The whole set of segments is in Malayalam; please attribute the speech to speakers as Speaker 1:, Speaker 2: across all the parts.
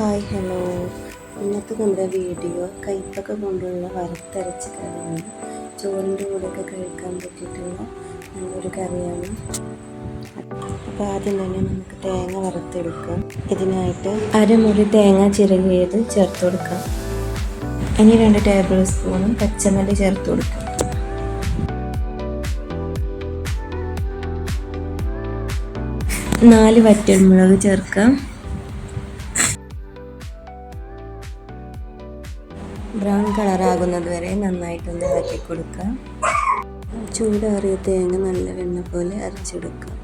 Speaker 1: Hi hello. ഇന്നത്തെ നമ്മുടെ വീഡിയോ കയ്പ്പൊക്കെ കൊണ്ടുള്ള വറുത്തരച്ച കറിയാണ്. ചോറിന്റെ കൂടെയൊക്കെ കഴിക്കാൻ പറ്റിയിട്ടുള്ള നല്ലൊരു കറിയാണ്. അപ്പോൾ ആദ്യം തന്നെ നമുക്ക് തേങ്ങ വറുത്തെടുക്കാം. ഇതിനായിട്ട് അരമുറി തേങ്ങ ചിരകിയത് ചേർത്ത് കൊടുക്കാം. ഇനി രണ്ട് ടേബിൾ സ്പൂണും പച്ചമല്ലി ചേർത്ത് കൊടുക്കാം. നാല് വറ്റൽമുളക് ചേർക്കാം. ബ്രൗൺ കളറാകുന്നത് വരെ നന്നായിട്ടൊന്ന് ഇളക്കി കൊടുക്കാം ചൂടാറിയ തേങ്ങ നല്ല വെണ്ണ പോലെ അരച്ചെടുക്കാം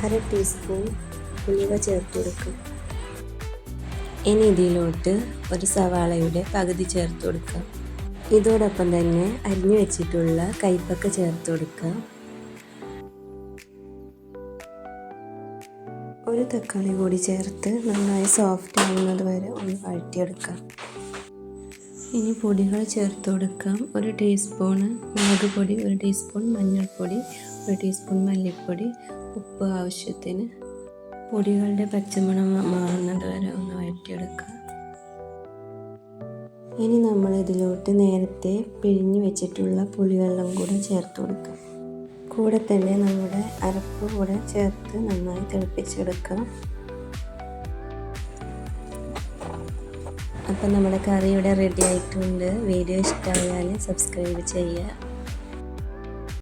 Speaker 1: അര ടീസ്പൂൺ ഉലുവ ചേർത്ത് കൊടുക്കും ഇനി ഇതിലോട്ട് ഒരു സവാളയുടെ പകുതി ചേർത്ത് കൊടുക്കാം ഇതോടൊപ്പം തന്നെ അരിഞ്ഞു വെച്ചിട്ടുള്ള കൈപ്പക്ക ചേർത്ത് കൊടുക്കാം ഒരു തക്കാളി കൂടി ചേർത്ത് നന്നായി സോഫ്റ്റ് ആവുന്നത് വരെ ഒന്ന് വഴറ്റിയെടുക്കാം. ഇനി പൊടികൾ ചേർത്ത് കൊടുക്കാം. ഒരു ടീസ്പൂണ് മുളക് പൊടി ഒരു ടീസ്പൂൺ മഞ്ഞൾപ്പൊടി ഒരു ടീസ്പൂൺ മല്ലിപ്പൊടി ഉപ്പ് ആവശ്യത്തിന്. പൊടികളുടെ പച്ചമണം മാറുന്നത് വരെ ഒന്ന് വഴറ്റിയെടുക്കാം. ഇനി നമ്മൾ ഇതിലോട്ട് നേരത്തെ പിഴിഞ്ഞ് വെച്ചിട്ടുള്ള പുളിവെള്ളം കൂടെ ചേർത്ത് കൊടുക്കാം. കൂടെ തന്നെ നമ്മുടെ അരപ്പ് കൂടെ ചേർത്ത് നന്നായി തിളപ്പിച്ചെടുക്കാം. അപ്പം നമ്മുടെ കറി ഇവിടെ റെഡി ആയിട്ടുണ്ട്. വീഡിയോ ഇഷ്ടമായാൽ സബ്സ്ക്രൈബ് ചെയ്യുക.